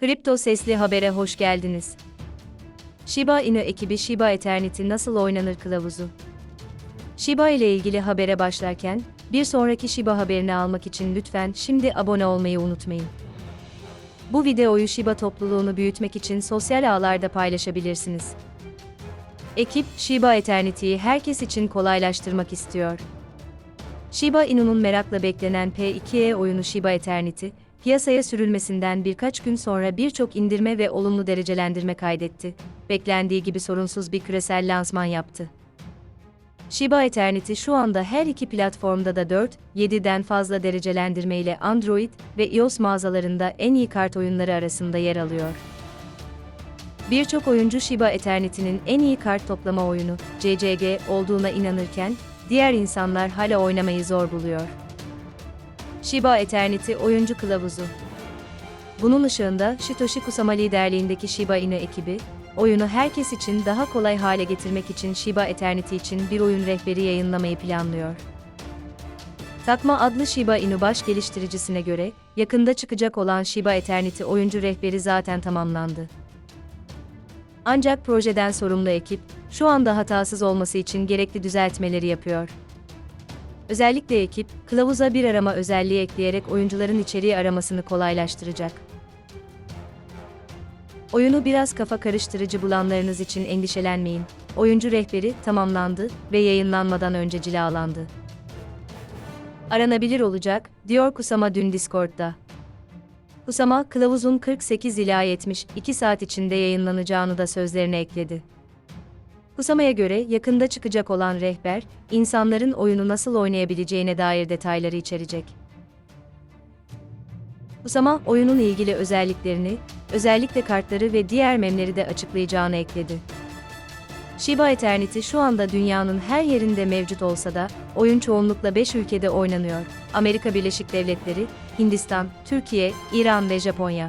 Kripto Sesli Haber'e hoş geldiniz. Shiba Inu ekibi Shiba Eternity nasıl oynanır kılavuzu. Shiba ile ilgili habere başlarken, bir sonraki Shiba haberini almak için lütfen şimdi abone olmayı unutmayın. Bu videoyu Shiba topluluğunu büyütmek için sosyal ağlarda paylaşabilirsiniz. Ekip, Shiba Eternity'yi herkes için kolaylaştırmak istiyor. Shiba Inu'nun merakla beklenen P2E oyunu Shiba Eternity, piyasaya sürülmesinden birkaç gün sonra birçok indirme ve olumlu derecelendirme kaydetti. Beklendiği gibi sorunsuz bir küresel lansman yaptı. Shiba Eternity şu anda her iki platformda da 4, 7'den fazla derecelendirme ile Android ve iOS mağazalarında en iyi kart oyunları arasında yer alıyor. Birçok oyuncu Shiba Eternity'nin en iyi kart toplama oyunu, CCG, olduğuna inanırken, diğer insanlar hala oynamayı zor buluyor. Shiba Eternity oyuncu kılavuzu. Bunun ışığında Shitoshi Kusama liderliğindeki Shiba Inu ekibi, oyunu herkes için daha kolay hale getirmek için Shiba Eternity için bir oyun rehberi yayınlamayı planlıyor. Takma adlı Shiba Inu baş geliştiricisine göre, yakında çıkacak olan Shiba Eternity oyuncu rehberi zaten tamamlandı. Ancak projeden sorumlu ekip, şu anda hatasız olması için gerekli düzeltmeleri yapıyor. Özellikle ekip, kılavuza bir arama özelliği ekleyerek oyuncuların içeriği aramasını kolaylaştıracak. Oyunu biraz kafa karıştırıcı bulanlarınız için endişelenmeyin. Oyuncu rehberi tamamlandı ve yayınlanmadan önce cilalandı. Aranabilir olacak, diyor Kusama dün Discord'da. Kusama, kılavuzun 48 ila 72 saat içinde yayınlanacağını da sözlerine ekledi. Kusama'ya göre yakında çıkacak olan rehber, insanların oyunu nasıl oynayabileceğine dair detayları içerecek. Kusama, oyunun ilgili özelliklerini, özellikle kartları ve diğer memleri de açıklayacağını ekledi. Shiba Eternity şu anda dünyanın her yerinde mevcut olsa da, oyun çoğunlukla 5 ülkede oynanıyor. Amerika Birleşik Devletleri, Hindistan, Türkiye, İran ve Japonya.